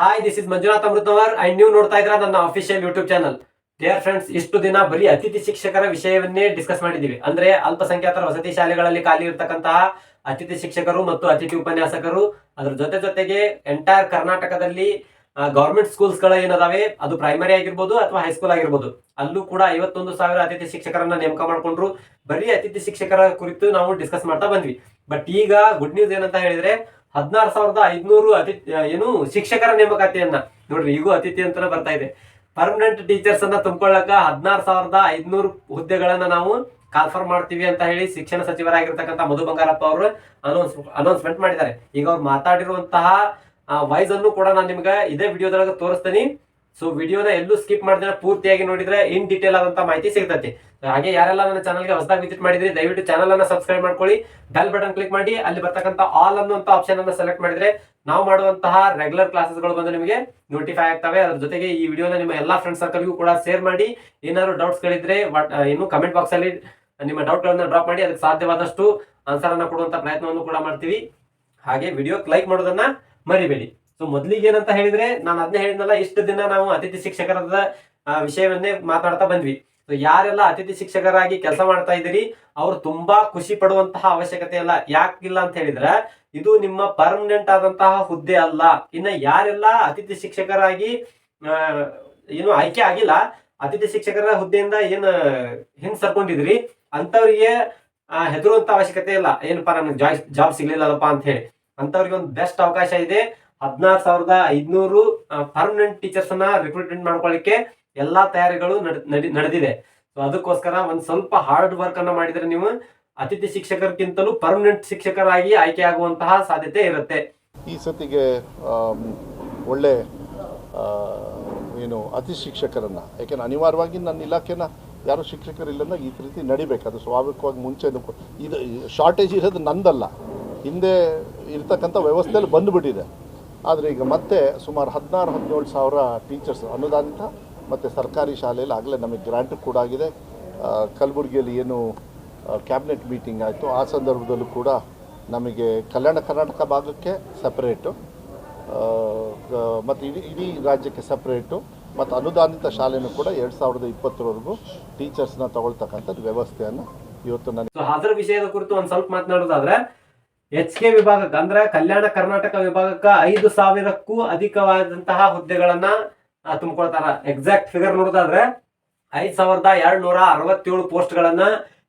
Hi this is Manjunath Amrutavar. And ನೀವು ನೋಡ್ತಾ ಇದ್ರ ನನ್ನ official YouTube channel dear friends ಇಷ್ಟು ದಿನ ಬರೀ ಅತಿಥಿ ಶಿಕ್ಷಕರ ವಿಷಯವನ್ನೇ ಡಿಸ್ಕಸ್ ಮಾಡಿದ್ದೀವಿ. ಅಂದ್ರೆ ಅಲ್ಪಸಂಖ್ಯಾತರ ವಸತಿ ಶಾಲೆಗಳಲ್ಲಿ ಖಾಲಿ ಇರತಕ್ಕಂತಹ ಅತಿಥಿ ಶಿಕ್ಷಕರು ಮತ್ತು ಅತಿಥಿ ಉಪನ್ಯಾಸಕರು. ಅದ್ರ ಜೊತೆ ಜೊತೆಗೆ ಎಂಟೈರ್ ಕರ್ನಾಟಕದಲ್ಲಿ ಗೌರ್ಮೆಂಟ್ ಸ್ಕೂಲ್ಸ್ಗಳ ಏನದಾವೆ? ಅದು ಪ್ರೈಮರಿ ಆಗಿರ್ಬೋದು ಅಥವಾ ಹೈಸ್ಕೂಲ್ ಆಗಿರ್ಬೋದು. ಅಲ್ಲೂ ಕೂಡ ಐವತ್ತೊಂದು ಸಾವಿರ ಅತಿಥಿ ಶಿಕ್ಷಕರನ್ನ ನೇಮಕ ಮಾಡಿಕೊಂಡ್ರು. ಬರೀ ಅತಿಥಿ ಶಿಕ್ಷಕರ ಕುರಿತು ನಾವು ಡಿಸ್ಕಸ್ ಮಾಡ್ತಾ ಬಂದ್ವಿ. ಬಟ್ ಈಗ ಗುಡ್ ನ್ಯೂಸ್ ಏನಂತ ಹೇಳಿದ್ರೆ ಹದಿನಾರು ಸಾವಿರದ ಐದ್ನೂರು ಅತಿಥಿ ಏನು ಶಿಕ್ಷಕರ ನೇಮಕಾತಿಯನ್ನ. ನೋಡ್ರಿ, ಈಗೂ ಅತಿಥಿ ಅಂತಾನೆ ಬರ್ತಾ ಇದೆ. ಪರ್ಮನೆಂಟ್ ಟೀಚರ್ಸ್ ಅನ್ನ ತುಂಬಿಕೊಳ್ಳಕ ಹದಿನಾರು ಸಾವಿರದ ಐದ್ನೂರು ಹುದ್ದೆಗಳನ್ನ ನಾವು ಕಾಲ್ಫರ್ ಮಾಡ್ತೀವಿ ಅಂತ ಹೇಳಿ ಶಿಕ್ಷಣ ಸಚಿವರಾಗಿರ್ತಕ್ಕಂಥ ಮಧು ಬಂಗಾರಪ್ಪ ಅವರು ಅನೌನ್ಸ್ ಅನೌನ್ಸ್ಮೆಂಟ್ ಮಾಡಿದ್ದಾರೆ. ಈಗ ಅವ್ರು ಮಾತಾಡಿರುವಂತಹ ವಾಯ್ಸ್ ಕೂಡ ನಾನು ನಿಮ್ಗೆ ಇದೇ ವಿಡಿಯೋದೊಳಗೆ ತೋರಿಸ್ತೀನಿ. ಸೊ ವಿಡಿಯೋನ ಎಲ್ಲೂ ಸ್ಕಿಪ್ ಮಾಡಿದ್ರೆ, ಪೂರ್ತಿಯಾಗಿ ನೋಡಿದ್ರೆ ಇನ್ ಡೀಟೇಲ್ ಆದಂತ ಮಾಹಿತಿ ಸಿಗ್ತೈತಿ. ಹಾಗೆ ಯಾರೆಲ್ಲ ನನ್ನ ಚಾನಲ್ಗೆ ಹೊಸದಾಗಿ ವಿಸಿಟ್ ಮಾಡಿದ್ರೆ, ದಯವಿಟ್ಟು ಚಾನಲ್ ಅನ್ನ ಸಬ್ಸ್ಕ್ರೈಬ್ ಮಾಡ್ಕೊಳ್ಳಿ. ಬೆಲ್ ಬಟನ್ ಕ್ಲಿಕ್ ಮಾಡಿ, ಅಲ್ಲಿ ಬರ್ತಕ್ಕಂಥ ಆಲ್ ಅನ್ನುವಂತ ಆಪ್ಷನ್ ಅನ್ನ ಸೆಲೆಕ್ಟ್ ಮಾಡಿದ್ರೆ ನಾವು ಮಾಡುವಂತಹ ರೆಗ್ಯುಲರ್ ಕ್ಲಾಸಸ್ಗಳು ಬಂದು ನಿಮಗೆ ನೋಟಿಫೈ ಆಗ್ತವೆ. ಅದ್ರ ಜೊತೆಗೆ ಈ ವಿಡಿಯೋನ ನಿಮ್ಮ ಎಲ್ಲಾ ಫ್ರೆಂಡ್ ಸರ್ಕಲ್ಗೂ ಕೂಡ ಶೇರ್ ಮಾಡಿ. ಏನಾದ್ರು ಡೌಟ್ಸ್ ಗಳಿದ್ರೆ ಇನ್ನು ಕಮೆಂಟ್ ಬಾಕ್ಸ್ ಅಲ್ಲಿ ನಿಮ್ಮ ಡೌಟ್ ಗಳನ್ನ ಡ್ರಾಪ್ ಮಾಡಿ, ಅದಕ್ಕೆ ಸಾಧ್ಯವಾದಷ್ಟು ಆನ್ಸರ್ ಅನ್ನ ಕೊಡುವಂತ ಪ್ರಯತ್ನವನ್ನು ಕೂಡ ಮಾಡ್ತೀವಿ. ಹಾಗೆ ವಿಡಿಯೋಕ್ಕೆ ಲೈಕ್ ಮಾಡೋದನ್ನ ಮರಿಬೇಡಿ. ಸೊ ಮೊದಲಿಗೆ ಏನಂತ ಹೇಳಿದ್ರೆ, ನಾನು ಅದನ್ನೇ ಹೇಳಿದ್ನಲ್ಲ, ಇಷ್ಟು ದಿನ ನಾವು ಅತಿಥಿ ಶಿಕ್ಷಕರದ ವಿಷಯವನ್ನೇ ಮಾತಾಡ್ತಾ ಬಂದ್ವಿ. ಸೊ ಯಾರೆಲ್ಲ ಅತಿಥಿ ಶಿಕ್ಷಕರಾಗಿ ಕೆಲಸ ಮಾಡ್ತಾ ಇದ್ದೀರಿ, ಅವ್ರು ತುಂಬಾ ಖುಷಿ ಪಡುವಂತಹ ಅವಶ್ಯಕತೆ ಇಲ್ಲ ಯಾಕಿಲ್ಲ ಅಂತ ಹೇಳಿದ್ರೆ, ಇದು ನಿಮ್ಮ ಪರ್ಮನೆಂಟ್ ಆದಂತಹ ಹುದ್ದೆ ಅಲ್ಲ. ಇನ್ನ ಯಾರೆಲ್ಲ ಅತಿಥಿ ಶಿಕ್ಷಕರಾಗಿ ಏನು ಆಯ್ಕೆ ಆಗಿಲ್ಲ, ಅತಿಥಿ ಶಿಕ್ಷಕರ ಹುದ್ದೆಯಿಂದ ಏನ್ ಹಿಂದ್ ಸರ್ಕೊಂಡಿದ್ರಿ ಅಂತವ್ರಿಗೆ ಹೆದರುವಂತ ಅವಶ್ಯಕತೆ ಇಲ್ಲ. ಏನಪ್ಪಾ ನನಗೆ ಜಾಬ್ ಸಿಗ್ಲಿಲ್ಲಪ್ಪ ಅಂತ ಹೇಳಿ. ಅಂತವ್ರಿಗೆ ಒಂದು ಬೆಸ್ಟ್ ಅವಕಾಶ ಇದೆ. ಹದಿನಾರು ಸಾವಿರದ ಐದ್ನೂರು ಪರ್ಮನೆಂಟ್ ಟೀಚರ್ಸ್ ಅನ್ನ ರಿಕ್ರೂಟ್ಮೆಂಟ್ ಮಾಡ್ಕೊಳ್ಳಿಕ್ಕೆ ಎಲ್ಲಾ ತಯಾರಿಗಳು ನಡ್- ನಡಿ- ನಡೆದಿದೆ. ಸೊ ಅದಕ್ಕೋಸ್ಕರ ಒಂದ್ ಸ್ವಲ್ಪ ಹಾರ್ಡ್ ವರ್ಕ್ ಅನ್ನ ಮಾಡಿದ್ರೆ ನೀವು ಅತಿಥಿ ಶಿಕ್ಷಕರಕ್ಕಿಂತಲೂ ಪರ್ಮನೆಂಟ್ ಶಿಕ್ಷಕರಾಗಿ ಆಯ್ಕೆ ಆಗುವಂತಹ ಸಾಧ್ಯತೆ ಇರುತ್ತೆ. ಈ ಸತಿಗೆ ಒಳ್ಳೆ ಏನು ಅತಿ ಶಿಕ್ಷಕರನ್ನು, ಯಾಕೆಂದ್ರೆ ಅನಿವಾರ್ಯವಾಗಿ ನನ್ನ ಇಲಾಖೆನ ಯಾರು ಶಿಕ್ಷಕರಿಲ್ಲಂದಾಗ ಈ ರೀತಿ ನಡಿಬೇಕು. ಅದು ಸ್ವಾಭಾವಿಕವಾಗಿ ಮುಂಚೆ ಇದು ಶಾರ್ಟೇಜ್ ಇರೋದು ನಂದಲ್ಲ. ಹಿಂದೆ ಇರ್ತಕ್ಕಂಥ ವ್ಯವಸ್ಥೆಯಲ್ಲಿ ಬಂದುಬಿಟ್ಟಿದೆ. ಆದರೆ ಈಗ ಮತ್ತೆ ಸುಮಾರು ಹದಿನಾರು, ಹದಿನೇಳು ಸಾವಿರ ಟೀಚರ್ಸ್ ಅನುದಾನಿತ ಮತ್ತು ಸರ್ಕಾರಿ ಶಾಲೆಯಲ್ಲಿ ಆಗಲೇ ನಮಗೆ ಗ್ರ್ಯಾಂಟ್ ಕೂಡ ಆಗಿದೆ. ಕಲಬುರಗಿಯಲ್ಲಿ ಏನು ಕ್ಯಾಬಿನೆಟ್ ಮೀಟಿಂಗ್ ಆಯಿತು. ಆ ಸಂದರ್ಭದಲ್ಲೂ ಕೂಡ ನಮಗೆ ಕಲ್ಯಾಣ ಕರ್ನಾಟಕ ಭಾಗಕ್ಕೆ ಸಪ್ರೇಟು ಮತ್ತು ಇಡೀ ಇಡೀ ರಾಜ್ಯಕ್ಕೆ ಸಪ್ರೇಟು ಮತ್ತು ಅನುದಾನಿತ ಶಾಲೆನೂ ಕೂಡ ಎರಡು ಸಾವಿರದ ಇಪ್ಪತ್ತರವರೆಗೂ ಟೀಚರ್ಸ್ನ ತಗೊಳ್ತಕ್ಕಂಥದ್ದು ವ್ಯವಸ್ಥೆಯನ್ನು ಇವತ್ತು ನನಗೆ ಸೊ ಅದರ ವಿಷಯದ ಕುರಿತು ಒಂದು ಸ್ವಲ್ಪ ಮಾತನಾಡೋದಾದ್ರೆ ಎಚ್ ಕೆ ವಿಭಾಗಕ್ಕೆ ಅಂದ್ರೆ ಕಲ್ಯಾಣ ಕರ್ನಾಟಕ ವಿಭಾಗಕ್ಕೆ ಐದು ಸಾವಿರಕ್ಕೂ ಅಧಿಕವಾದಂತಹ ಹುದ್ದೆಗಳನ್ನ ತುಂಬಿಕೊಳ್ತಾರ. ಎಕ್ಸಾಕ್ಟ್ ಫಿಗರ್ ನೋಡೋದಾದ್ರೆ ಐದ್ ಸಾವಿರದ ಎರಡ್ ನೂರ ಅರವತ್ತೇಳು ಪೋಸ್ಟ್ ಗಳನ್ನ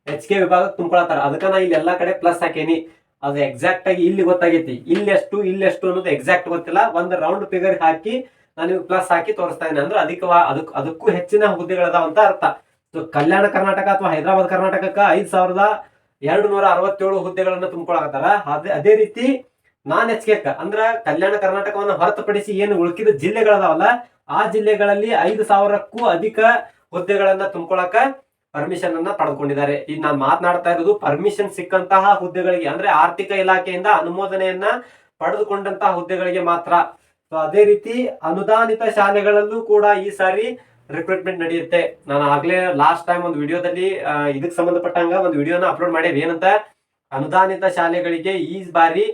ಎಚ್ ಕೆ ವಿಭಾಗಕ್ಕೆ ತುಂಬಿಕೊಳ್ತಾರ ಅದಕ್ಕ ನಾ ಇಲ್ಲಿ ಎಲ್ಲಾ ಕಡೆ ಪ್ಲಸ್ ಹಾಕೇನಿ. ಅದು ಎಕ್ಸಾಕ್ಟ್ ಆಗಿ ಇಲ್ಲಿ ಗೊತ್ತಾಗೈತಿ. ಇಲ್ಲೆಷ್ಟು ಇಲ್ಲೆಷ್ಟು ಅನ್ನೋದು ಎಕ್ಸಾಕ್ಟ್ ಗೊತ್ತಿಲ್ಲ. ಒಂದ್ ರೌಂಡ್ ಫಿಗರ್ ಹಾಕಿ ನಾನು ಪ್ಲಸ್ ಹಾಕಿ ತೋರಿಸ್ತಾ ಇದ್ದೀನಿ ಅಂದ್ರೆ ಅದಕ್ಕೆ ಅದಕ್ಕೂ ಅದಕ್ಕೂ ಹೆಚ್ಚಿನ ಹುದ್ದೆಗಳದಾವ ಅಂತ ಅರ್ಥ. ಸೊ ಕಲ್ಯಾಣ ಕರ್ನಾಟಕ ಅಥವಾ ಹೈದರಾಬಾದ್ ಕರ್ನಾಟಕಕ್ಕೆ ಐದ್ ಸಾವಿರದ ಎರಡು ನೂರ ಅರವತ್ತೇಳು ಹುದ್ದೆಗಳನ್ನ ತುಂಬಿಕೊಳ್ಳಾಕತ್ತಾರ. ಅದೇ ರೀತಿ ನಾನ್ ಎಚ್ಕೆಕ್ ಅಂದ್ರ ಕಲ್ಯಾಣ ಕರ್ನಾಟಕವನ್ನ ಹೊರತುಪಡಿಸಿ ಏನು ಉಳ್ಕಿದ ಜಿಲ್ಲೆಗಳದಾವಲ್ಲ, ಆ ಜಿಲ್ಲೆಗಳಲ್ಲಿ ಐದು ಸಾವಿರಕ್ಕೂ ಅಧಿಕ ಹುದ್ದೆಗಳನ್ನ ತುಂಬಿಕೊಳ್ಳಾಕ ಪರ್ಮಿಷನ್ ಅನ್ನ ಪಡೆದುಕೊಂಡಿದ್ದಾರೆ. ಈಗ ನಾನು ಮಾತನಾಡ್ತಾ ಇರೋದು ಪರ್ಮಿಷನ್ ಸಿಕ್ಕಂತಹ ಹುದ್ದೆಗಳಿಗೆ, ಅಂದ್ರೆ ಆರ್ಥಿಕ ಇಲಾಖೆಯಿಂದ ಅನುಮೋದನೆಯನ್ನ ಪಡೆದುಕೊಂಡಂತಹ ಹುದ್ದೆಗಳಿಗೆ ಮಾತ್ರ. ಸೊ ಅದೇ ರೀತಿ ಅನುದಾನಿತ ಶಾಲೆಗಳಲ್ಲೂ ಕೂಡ ಈ ಸಾರಿ ರಿಕ್ರೂಟ್ಮೆಂಟ್ ನಡೆಯುತ್ತೆ. ನಾನು ಆಗ್ಲೇ ಲಾಸ್ಟ್ ಟೈಮ್ ಒಂದು ವಿಡಿಯೋದಲ್ಲಿ ಇದಕ್ಕೆ ಸಂಬಂಧಪಟ್ಟಂಗ ಒಂದು ವಿಡಿಯೋನ ಅಪ್ಲೋಡ್ ಮಾಡೇವಿ ಏನಂತ? ಅನುದಾನಿತ ಶಾಲೆಗಳಿಗೆ ಈ ಬಾರಿ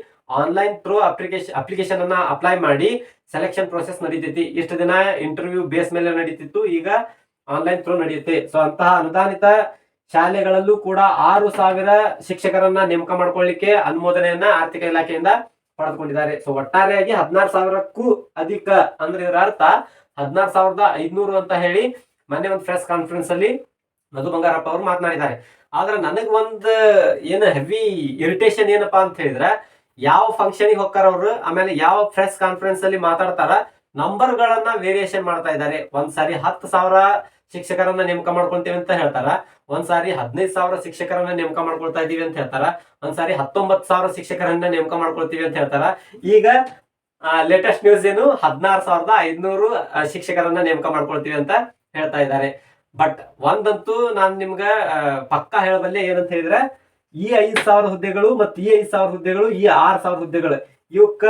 ಆನ್ಲೈನ್ ಥ್ರೂ ಅಪ್ಲಿಕೇಶನ್ ಅಪ್ಲಿಕೇಶನ್ ಅನ್ನ ಅಪ್ಲೈ ಮಾಡಿ ಸೆಲೆಕ್ಷನ್ ಪ್ರೊಸೆಸ್ ನಡೀತೈತಿ. ಇಷ್ಟು ದಿನ ಇಂಟರ್ವ್ಯೂ ಬೇಸ್ ಮೇಲೆ ನಡೀತಿತ್ತು. ಈಗ ಆನ್ಲೈನ್ ಥ್ರೂ ನಡೆಯುತ್ತೆ. ಸೊ ಅಂತಹ ಅನುದಾನಿತ ಶಾಲೆಗಳಲ್ಲೂ ಕೂಡ ಆರು ಸಾವಿರ ಶಿಕ್ಷಕರನ್ನ ನೇಮಕ ಮಾಡ್ಕೊಳ್ಳಿಕ್ಕೆ ಅನುಮೋದನೆಯನ್ನ ಆರ್ಥಿಕ ಇಲಾಖೆಯಿಂದ ಪಡೆದುಕೊಂಡಿದ್ದಾರೆ. ಸೊ ಒಟ್ಟಾರೆಯಾಗಿ ಹದಿನಾರು ಸಾವಿರಕ್ಕೂ ಅಧಿಕ. ಅಂದ್ರೆ ಇದರ ಅರ್ಥ ಹದಿನಾರು ಸಾವಿರದ ಐದ್ನೂರು ಅಂತ ಹೇಳಿ ಮೊನ್ನೆ ಒಂದು ಪ್ರೆಸ್ ಕಾನ್ಫರೆನ್ಸ್ ಅಲ್ಲಿ ಮಧು ಬಂಗಾರಪ್ಪ ಅವರು ಮಾತನಾಡಿದ್ದಾರೆ. ಆದ್ರೆ ನನಗ್ ಒಂದ್, ಏನು ಹೆವಿ ಇರಿಟೇಷನ್ ಏನಪ್ಪಾ ಅಂತ ಹೇಳಿದ್ರೆ, ಯಾವ ಫಂಕ್ಷನ್ಗೆ ಹೋಗ್ತಾರ ಅವರು, ಆಮೇಲೆ ಯಾವ ಪ್ರೆಸ್ ಕಾನ್ಫರೆನ್ಸ್ ಅಲ್ಲಿ ಮಾತಾಡ್ತಾರ ನಂಬರ್ ಗಳನ್ನ ವೇರಿಯೇಷನ್ ಮಾಡ್ತಾ ಇದ್ದಾರೆ. ಒಂದ್ ಸಾರಿ ಹತ್ತು ಸಾವಿರ ಶಿಕ್ಷಕರನ್ನ ನೇಮಕ ಮಾಡ್ಕೊಳ್ತೇವೆ ಅಂತ ಹೇಳ್ತಾರ, ಒಂದ್ ಸಾರಿ ಹದಿನೈದು ಸಾವಿರ ಶಿಕ್ಷಕರನ್ನ ನೇಮಕ ಮಾಡ್ಕೊಳ್ತಾ ಇದೀವಿ ಅಂತ ಹೇಳ್ತಾರ, ಒಂದ್ ಸಾರಿ ಹತ್ತೊಂಬತ್ತು ಸಾವಿರ ಶಿಕ್ಷಕರನ್ನ ನೇಮಕ ಮಾಡ್ಕೊಳ್ತೀವಿ ಅಂತ ಹೇಳ್ತಾರ. ಈಗ ಲೇಟೆಸ್ಟ್ ನ್ಯೂಸ್ ಏನು? ಹದಿನಾರು ಸಾವಿರದ ಐದ್ನೂರು ಶಿಕ್ಷಕರನ್ನ ನೇಮಕ ಮಾಡ್ಕೊಳ್ತೀವಿ ಅಂತ ಹೇಳ್ತಾ ಇದ್ದಾರೆ. ಬಟ್ ಒಂದಂತೂ ನಾನ್ ನಿಮ್ಗ ಪಕ್ಕಾ ಹೇಳಬಲ್ಲೆ ಏನಂತ ಹೇಳಿದ್ರೆ, ಈ ಐದ್ ಸಾವಿರ ಹುದ್ದೆಗಳು ಮತ್ತು ಈ ಐದ್ ಸಾವಿರ ಹುದ್ದೆಗಳು, ಈ ಆರ್ ಸಾವಿರ ಹುದ್ದೆಗಳು ಇವಕ್ಕ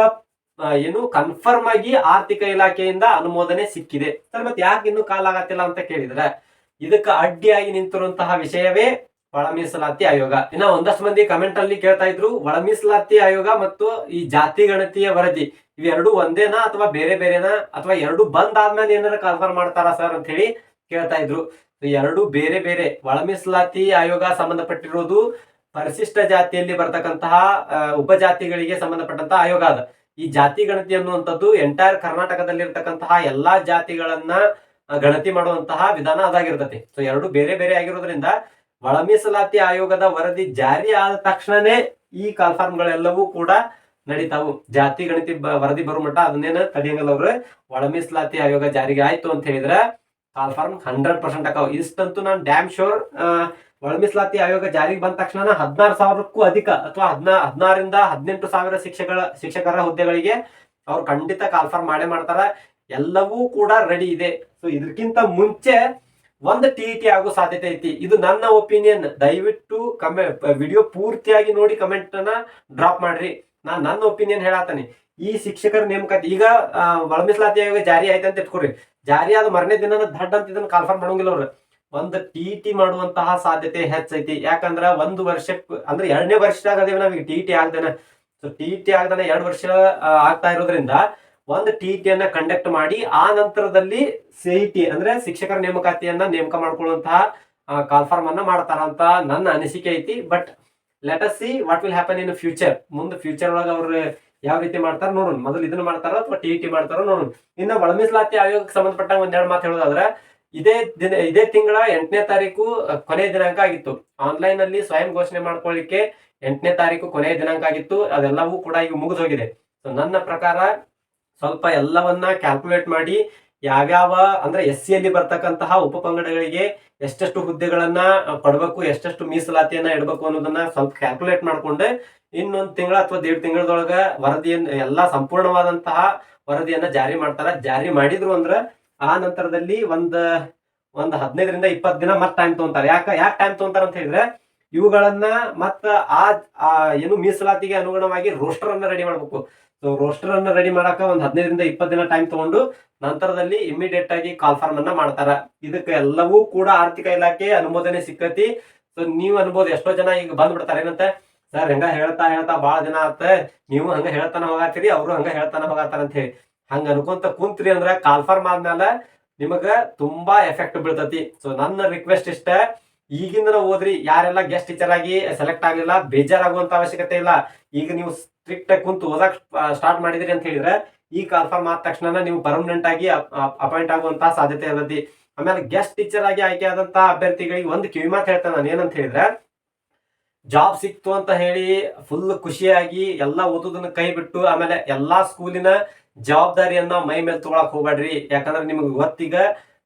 ಏನು ಕನ್ಫರ್ಮ್ ಆಗಿ ಆರ್ಥಿಕ ಇಲಾಖೆಯಿಂದ ಅನುಮೋದನೆ ಸಿಕ್ಕಿದೆ. ಸರ್, ಮತ್ತೆ ಯಾಕೆ ಇನ್ನೂ ಕಾಲ ಆಗತ್ತಿಲ್ಲ ಅಂತ ಕೇಳಿದ್ರೆ, ಇದಕ್ಕೆ ಅಡ್ಡಿಯಾಗಿ ನಿಂತಿರುವಂತಹ ವಿಷಯವೇ ಒಳ ಮೀಸಲಾತಿ ಆಯೋಗ. ಇನ್ನ ಒಂದಷ್ಟು ಮಂದಿ ಕಮೆಂಟ್ ಅಲ್ಲಿ ಕೇಳ್ತಾ ಇದ್ರು ಒಳ ಮೀಸಲಾತಿ ಆಯೋಗ ಮತ್ತು ಈ ಜಾತಿ ಗಣತಿಯ ವರದಿ. ಇವೆರಡು ಒಂದೇನಾ ಅಥವಾ ಬೇರೆ ಬೇರೆನಾ ಅಥವಾ ಎರಡು ಬಂದ್ ಆದ್ಮೇಲೆ ಏನಾರ ಕನ್ಫರ್ಮ್ ಮಾಡ್ತಾರಾ ಸರ್ ಅಂತ ಹೇಳಿ ಕೇಳ್ತಾ ಇದ್ರು. ಎರಡು ಬೇರೆ ಬೇರೆ ಒಳ ಮೀಸಲಾತಿ ಆಯೋಗ ಸಂಬಂಧಪಟ್ಟಿರೋದು ಪರಿಶಿಷ್ಟ ಜಾತಿಯಲ್ಲಿ ಬರ್ತಕ್ಕಂತಹ ಉಪಜಾತಿಗಳಿಗೆ ಸಂಬಂಧಪಟ್ಟಂತಹ ಆಯೋಗ ಅದ. ಈ ಜಾತಿ ಗಣತಿ ಅನ್ನುವಂಥದ್ದು ಎಂಟೈರ್ ಕರ್ನಾಟಕದಲ್ಲಿರ್ತಕ್ಕಂತಹ ಎಲ್ಲಾ ಜಾತಿಗಳನ್ನ ಗಣತಿ ಮಾಡುವಂತಹ ವಿಧಾನ ಅದಾಗಿರ್ತತಿ. ಸೊ ಎರಡು ಬೇರೆ ಬೇರೆ ಆಗಿರೋದ್ರಿಂದ ಒಳಮೀಸಲಾತಿ ಆಯೋಗದ ವರದಿ ಜಾರಿ ಆದ ತಕ್ಷಣನೇ ಈ ಕಾಲ್ಫಾರ್ಮ್ಗಳೆಲ್ಲವೂ ಕೂಡ ನಡೀತಾವು ಜಾತಿ, ಗಣತಿ ವರದಿ ಬರೋ ಮಟ್ಟ ಅದನ್ನೇನ ತಡಿಯಂಗಲ್ಲ ಅವ್ರು. ಒಳ ಮೀಸಲಾತಿ ಆಯೋಗ ಜಾರಿಗೆ ಆಯ್ತು ಅಂತ ಹೇಳಿದ್ರೆ ಕಾಲ್ಫಾರ್ಮ್ ಹಂಡ್ರೆಡ್ ಪರ್ಸೆಂಟ್ ಆಕಾವ್ ಇಷ್ಟಂತೂ ನಾನು ಡ್ಯಾಮ್ ಶೋರ್ ಒಳ ಮೀಸಲಾತಿ ಆಯೋಗ ಜಾರಿಗೆ ಬಂದ ತಕ್ಷಣ ಹದಿನಾರು ಸಾವಿರಕ್ಕೂ ಅಧಿಕ ಅಥವಾ ಹದಿನಾ, ಹದಿನಾರಿಂದ ಹದಿನೆಂಟು ಸಾವಿರ ಶಿಕ್ಷಕರ ಶಿಕ್ಷಕರ ಹುದ್ದೆಗಳಿಗೆ ಅವ್ರು ಖಂಡಿತ ಕಾಲ್ಫಾರ್ಮ್ ಮಾಡೇ ಮಾಡ್ತಾರ. ಎಲ್ಲವೂ ಕೂಡ ರೆಡಿ ಇದೆ. ಸೊ ಇದಕ್ಕಿಂತ ಮುಂಚೆ ಒಂದು ಟಿ ಟಿ ಆಗೋ ಸಾಧ್ಯತೆ ಐತಿ. ಇದು ನನ್ನ ಒಪಿನಿಯನ್ ದಯವಿಟ್ಟು ಕಮೆ ವಿಡಿಯೋ ಪೂರ್ತಿಯಾಗಿ ನೋಡಿ ಕಮೆಂಟ್ ಅನ್ನ ಡ್ರಾಪ್ ಮಾಡ್ರಿ. ನಾನ್ ನನ್ನ ಒಪಿನಿಯನ್ ಹೇಳಾತನಿ. ಈ ಶಿಕ್ಷಕರ ನೇಮಕಾತಿ ಈಗ ಆ, ಒಳ ಮೀಸಲಾತಿ ಆಯೋಗ ಜಾರಿ ಆಯ್ತು ಅಂತ ಇಟ್ಕೊರಿ. ಜಾರಿ ಆದ ಮರನೇ ದಿನ ದಡ್ ಅಂತ ಇದನ್ನ ಕಾಲ್ಫಾರ್ಮ್ ಮಾಡೋಂಗಿಲ್ಲ ಅವ್ರು. ಒಂದು ಟಿ ಟಿ ಮಾಡುವಂತಹ ಸಾಧ್ಯತೆ ಹೆಚ್ಚೈತಿ. ಯಾಕಂದ್ರ ಒಂದು ವರ್ಷಕ್ಕೆ ಅಂದ್ರೆ ಎರಡನೇ ವರ್ಷದಾಗ ಅದೇವ ನಮಗೆ ಟಿ ಟಿ ಆಗ್ದೇನೆ. ಸೊ ಟಿ ಟಿ ಆಗ್ದಾನ ಎರಡು ವರ್ಷ ಆಗ್ತಾ ಇರೋದ್ರಿಂದ ಒಂದು ಟಿ ಟಿಯನ್ನ ಕಂಡಕ್ಟ್ ಮಾಡಿ ಆ ನಂತರದಲ್ಲಿ ಸಿ ಟಿ ಅಂದ್ರೆ ಶಿಕ್ಷಕರ ನೇಮಕಾತಿಯನ್ನ ನೇಮಕ ಮಾಡ್ಕೊಳ್ಳುವಂತಹ ಕಾಲ್ಫಾರ್ಮ್ ಅನ್ನ ಮಾಡ್ತಾರ ಅಂತ ನನ್ನ ಅನಿಸಿಕೆ ಐತಿ. But let us see what will happen in future ಮುಂದೆ ಫ್ಯೂಚರ್ ಒಳಗೆ ಅವ್ರು ಯಾವ ರೀತಿ ಮಾಡ್ತಾರ ನೋಡೋಣ. ಮೊದಲು ಇದನ್ನ ಮಾಡ್ತಾರೋ ಅಥವಾ ಟಿ ಟಿ ಮಾಡ್ತಾರೋ ನೋಡೋಣ. ಇನ್ನು ಒಳಮೀಸಲಾತಿ ಆಯೋಗಕ್ಕೆ ಸಂಬಂಧಪಟ್ಟ ಒಂದೆರಡು ಮಾತು ಹೇಳೋದಾದ್ರೆ, ಇದೇ ದಿನ, ಇದೇ ತಿಂಗಳ ಎಂಟನೇ ತಾರೀಕು ಕೊನೆಯ ದಿನಾಂಕ ಆಗಿತ್ತು. ಆನ್ಲೈನ್ ಅಲ್ಲಿ ಸ್ವಯಂ ಘೋಷಣೆ ಮಾಡ್ಕೊಳ್ಳಿಕ್ಕೆ ಎಂಟನೇ ತಾರೀಕು ಕೊನೆಯ ದಿನಾಂಕ ಆಗಿತ್ತು. ಅದೆಲ್ಲವೂ ಕೂಡ ಈಗ ಮುಗಿದೋಗಿದೆ. ಸೊ ನನ್ನ ಪ್ರಕಾರ ಸ್ವಲ್ಪ ಎಲ್ಲವನ್ನ ಕ್ಯಾಲ್ಕುಲೇಟ್ ಮಾಡಿ ಯಾವ್ಯಾವ ಅಂದ್ರೆ ಎಸ್ ಸಿಯಲ್ಲಿ ಬರ್ತಕ್ಕಂತಹ ಉಪಪಂಗಡಗಳಿಗೆ ಎಷ್ಟೆಷ್ಟು ಹುದ್ದೆಗಳನ್ನ ಕೊಡಬೇಕು, ಎಷ್ಟೆಷ್ಟು ಮೀಸಲಾತಿಯನ್ನ ಇಡಬೇಕು ಅನ್ನೋದನ್ನ ಸ್ವಲ್ಪ ಕ್ಯಾಲ್ಕುಲೇಟ್ ಮಾಡ್ಕೊಂಡು. ಇನ್ನೊಂದ್ ತಿಂಗಳ ಅಥವಾ ದೇಡ್ ತಿಂಗಳದೊಳಗ ವರದಿಯನ್ನ, ಎಲ್ಲಾ ಸಂಪೂರ್ಣವಾದಂತಹ ವರದಿಯನ್ನ ಜಾರಿ ಮಾಡ್ತಾರ. ಜಾರಿ ಮಾಡಿದ್ರು ಅಂದ್ರ ಆ ನಂತರದಲ್ಲಿ ಒಂದ್ ಒಂದ್ ಹದಿನೈದರಿಂದ ಇಪ್ಪತ್ತು ದಿನ ಮತ್ ಟೈಮ್ ತಗೊಂತಾರೆ. ಯಾಕ, ಯಾಕೆ ಟೈಮ್ ತಗೊಂತಾರ ಅಂತ ಹೇಳಿದ್ರೆ ಇವುಗಳನ್ನ ಮತ್ತ ಆ ಏನು ಮೀಸಲಾತಿಗೆ ಅನುಗುಣವಾಗಿ ರೋಸ್ಟರ್ ಅನ್ನ ರೆಡಿ ಮಾಡ್ಬೇಕು. ಸೊ ರೋಸ್ಟರ್ ಅನ್ನ ರೆಡಿ ಮಾಡಾಕ ಒಂದ್ ಹದಿನೈದರಿಂದ ಇಪ್ಪತ್ತು ದಿನ ಟೈಮ್ ತಗೊಂಡು ನಂತರದಲ್ಲಿ ಇಮಿಡಿಯೇಟ್ ಆಗಿ ಕಾಲ್ಫಾರ್ಮ್ ಅನ್ನ ಮಾಡ್ತಾರ. ಇದಕ್ಕೆ ಎಲ್ಲವೂ ಕೂಡ ಆರ್ಥಿಕ ಇಲಾಖೆ ಅನುಮೋದನೆ ಸಿಕ್ಕತಿ. ಸೊ ನೀವು ಅನ್ಬೋದು ಎಷ್ಟೋ ಜನ ಈಗ ಬಂದ್ ಏನಂತ? ಸರ್, ಹೆಂಗ ಹೇಳ್ತಾ ಹೇಳ್ತಾ ಬಹಳ ದಿನ ಆತ. ನೀವು ಹಂಗ ಹೇಳ್ತಾನ ಹೋಗಾತಿರಿ, ಅವರು ಹಂಗ ಹೇಳ್ತಾನ ಹೋಗಾತಾರ ಅಂತ ಹೇಳಿ. ಹಂಗ ಅನ್ಕೊಂತ ಕುಂತ್ರಿ ಅಂದ್ರ ಕಾಲ್ಫಾರ್ಮ್ ಆದ್ಮೇಲೆ ನಿಮಗ ತುಂಬಾ ಎಫೆಕ್ಟ್ ಬೀಳ್ತತಿ. ಸೊ ನನ್ನ ರಿಕ್ವೆಸ್ಟ್ ಇಷ್ಟ. ಈಗಿಂದ ಓದ್ರಿ. ಯಾರೆಲ್ಲ ಗೆಸ್ಟ್ ಟೀಚರ್ ಆಗಿ ಸೆಲೆಕ್ಟ್ ಆಗಲಿಲ್ಲ, ಬೇಜಾರಾಗುವಂತ ಅವಶ್ಯಕತೆ ಇಲ್ಲ. ಈಗ ನೀವು ಸ್ಟ್ರಿಕ್ಟ್ ಆಗಿ ಕುಂತು ಓದಕ್ ಸ್ಟಾರ್ಟ್ ಮಾಡಿದ್ರಿ ಅಂತ ಹೇಳಿದ್ರೆ, ಈ ಕಾಲ್ಫಾರ್ಮ್ ಆದ ತಕ್ಷಣ ನೀವು ಪರ್ಮನೆಂಟ್ ಆಗಿ ಅಪಾಯಿಂಟ್ ಆಗುವಂತಹ ಸಾಧ್ಯತೆ ಇರತಿ ಆಮೇಲೆ ಗೆಸ್ಟ್ ಟೀಚರ್ ಆಗಿ ಆಯ್ಕೆ ಆದಂತಹ ಅಭ್ಯರ್ಥಿಗಳಿಗೆ ಒಂದು ಕಿವಿ ಮಾತು ಹೇಳ್ತೇನೆ ನಾನು ಏನಂತ ಹೇಳಿದ್ರೆ ಜಾಬ್ ಸಿಕ್ತು ಅಂತ ಹೇಳಿ ಫುಲ್ ಖುಷಿಯಾಗಿ ಎಲ್ಲ ಓದೋದನ್ನ ಕೈ ಬಿಟ್ಟು, ಆಮೇಲೆ ಎಲ್ಲಾ ಸ್ಕೂಲಿನ ಜವಾಬ್ದಾರಿಯನ್ನ ಮೈ ಮೇಲೆ ತಗೊಳಕ್ ಹೋಗ್ಬೇಡ್ರಿ. ಯಾಕಂದ್ರೆ ನಿಮ್ಗೆ ಗೊತ್ತೀಗ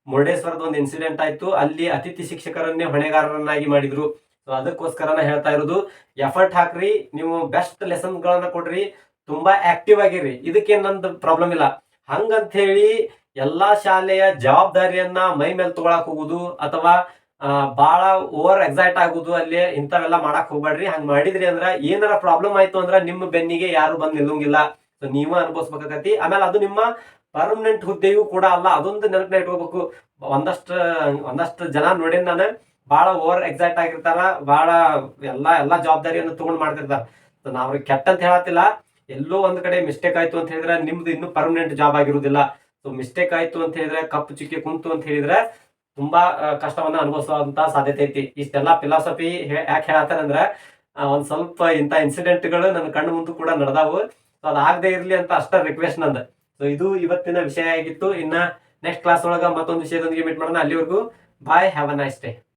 ಮುರುಡೇಶ್ವರದ ಒಂದು ಇನ್ಸಿಡೆಂಟ್ ಆಯ್ತು. ಅಲ್ಲಿ ಅತಿಥಿ ಶಿಕ್ಷಕರನ್ನೇ ಹೊಣೆಗಾರರನ್ನಾಗಿ ಮಾಡಿದ್ರು. ಸೊ ಅದಕ್ಕೋಸ್ಕರ ಹೇಳ್ತಾ ಇರೋದು ಎಫರ್ಟ್ ಹಾಕ್ರಿ, ನೀವು ಬೆಸ್ಟ್ ಲೆಸನ್ ಗಳನ್ನ ಕೊಡ್ರಿ, ತುಂಬಾ ಆಕ್ಟಿವ್ ಆಗಿರಿ. ಇದಕ್ಕೇನ್ ನಂದು ಪ್ರಾಬ್ಲಮ್ ಇಲ್ಲ. ಹಂಗಂತ ಹೇಳಿ ಎಲ್ಲಾ ಶಾಲೆಯ ಜವಾಬ್ದಾರಿಯನ್ನ ಮೈ ಮೇಲೆ ತಗೊಳಕ್ ಹೋಗುದು, ಅಥವಾ ಬಹಳ ಓವರ್ ಎಕ್ಸೈಟ್ ಆಗುದು ಅಲ್ಲಿ ಇಂಥವೆಲ್ಲ ಮಾಡಕ್ ಹೋಗ್ಬೇಡ್ರಿ. ಹಂಗ್ ಮಾಡಿದ್ರಿ ಅಂದ್ರ ಏನಾರ ಪ್ರಾಬ್ಲಮ್ ಆಯ್ತು ಅಂದ್ರ ನಿಮ್ಮ ಬೆನ್ನಿಗೆ ಯಾರು ಬಂದ್ ನಿಲ್ಲಂಗಿಲ್ಲ. ಸೊ ನೀವ ಅನುಭವಿಸ್ಬೇಕಾಗತಿ. ಆಮೇಲೆ ಅದು ನಿಮ್ಮ ಪರ್ಮನೆಂಟ್ ಹುದ್ದೆಯೂ ಕೂಡ ಅಲ್ಲ. ಅದೊಂದು ನೆನಪಿನ ಇಟ್ಕೋಬೇಕು. ಒಂದಷ್ಟು ಒಂದಷ್ಟು ಜನ ನೋಡೇನ್ ನಾನು ಬಹಳ ಓವರ್ ಎಕ್ಸಾಕ್ಟ್ ಆಗಿರ್ತಾರ ಬಹಳ ಎಲ್ಲಾ ಎಲ್ಲಾ ಜವಾಬ್ದಾರಿಯನ್ನು ತಗೊಂಡ್ ಮಾಡ್ತಿರ್ತಾರ. ಸೊ ಅವ್ರಿಗೆ ಕೆಟ್ಟ ಅಂತ ಹೇಳತ್ತಿಲ್ಲ. ಎಲ್ಲೋ ಒಂದ್ ಕಡೆ ಮಿಸ್ಟೇಕ್ ಆಯ್ತು ಅಂತ ಹೇಳಿದ್ರೆ ನಿಮ್ದು ಇನ್ನು ಪರ್ಮನೆಂಟ್ ಜಾಬ್ ಆಗಿರುವುದಿಲ್ಲ ಸೊ ಮಿಸ್ಟೇಕ್ ಆಯ್ತು ಅಂತ ಹೇಳಿದ್ರೆ ಕಪ್ಪು ಚಿಕ್ಕಿ ಕುಂತು ಅಂತ ಹೇಳಿದ್ರೆ ತುಂಬಾ ಕಷ್ಟವನ್ನ ಅನುಭವಿಸುವಂತ ಸಾಧ್ಯತೆ ಐತಿ. ಇಷ್ಟೆಲ್ಲಾ ಫಿಲಾಸಫಿ ಯಾಕೆ ಹೇಳತ್ತಾರ ಅಂದ್ರೆ ಆ, ಒಂದ್ ಸ್ವಲ್ಪ ಇಂಥ ಇನ್ಸಿಡೆಂಟ್ಗಳು ನನ್ನ ಕಣ್ಣು ಮುಂದೆ ಕೂಡ ನಡೆದಾವು. ಸೊ ಅದಾಗದೆ ಇರ್ಲಿ ಅಂತ ಅಷ್ಟ ರಿಕ್ವೆಸ್ಟ್ ನಂದು. ಸೊ ಇದು ಇವತ್ತಿನ ವಿಷಯ ಆಗಿತ್ತು. ಇನ್ನ ನೆಕ್ಸ್ಟ್ ಕ್ಲಾಸ್ ಒಳಗ ಮತ್ತೊಂದು ವಿಷಯದೊಂದಿಗೆ ಮೀಟ್ ಮಾಡೋಣ. ಅಲ್ಲಿವರೆಗೂ bye have a nice day